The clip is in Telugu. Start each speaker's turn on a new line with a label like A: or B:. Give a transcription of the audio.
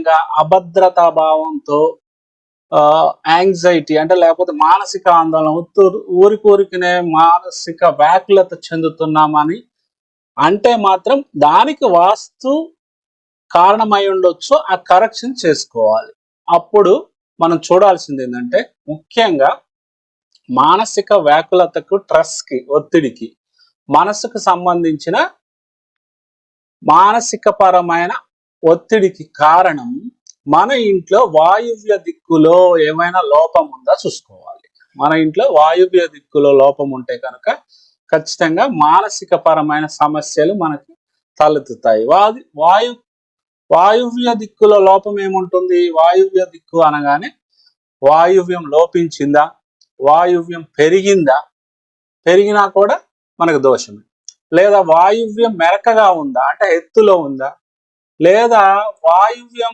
A: భయంగా అభద్రతా భావంతో యాంగ్జైటీ అంటే లేకపోతే మానసిక ఆందోళన ఉత్తు- ఊరికూరికినే మానసిక వ్యాకులత చెందుతున్నామని అంటే మాత్రం దానికి వాస్తు కారణమై ఉండొచ్చు ఆ కరెక్షన్ చేసుకోవాలి. అప్పుడు మనం చూడాల్సింది ఏంటంటే ముఖ్యంగా మానసిక వ్యాకులతకు ట్రస్కి కి ఒత్తిడికి మనసుకు సంబంధించిన మానసిక పరమైన ఒత్తిడికి కారణం మన ఇంట్లో వాయువ్య దిక్కులో ఏమైనా లోపం ఉందా చూసుకోవాలి. మన ఇంట్లో వాయువ్య దిక్కులో లోపం ఉంటే కనుక ఖచ్చితంగా మానసిక పరమైన సమస్యలు మనకి తలెత్తుతాయి. వాది వాయు వాయువ్య దిక్కులో లోపం ఏముంటుంది? వాయువ్య దిక్కు అనగానే వాయువ్యం లోపించిందా? వాయువ్యం పెరిగిందా? పెరిగినా కూడా మనకు దోషమే. లేదా వాయువ్యం మెరకగా ఉందా? అంటే ఎత్తులో ఉందా? లేదా వాయువ్యం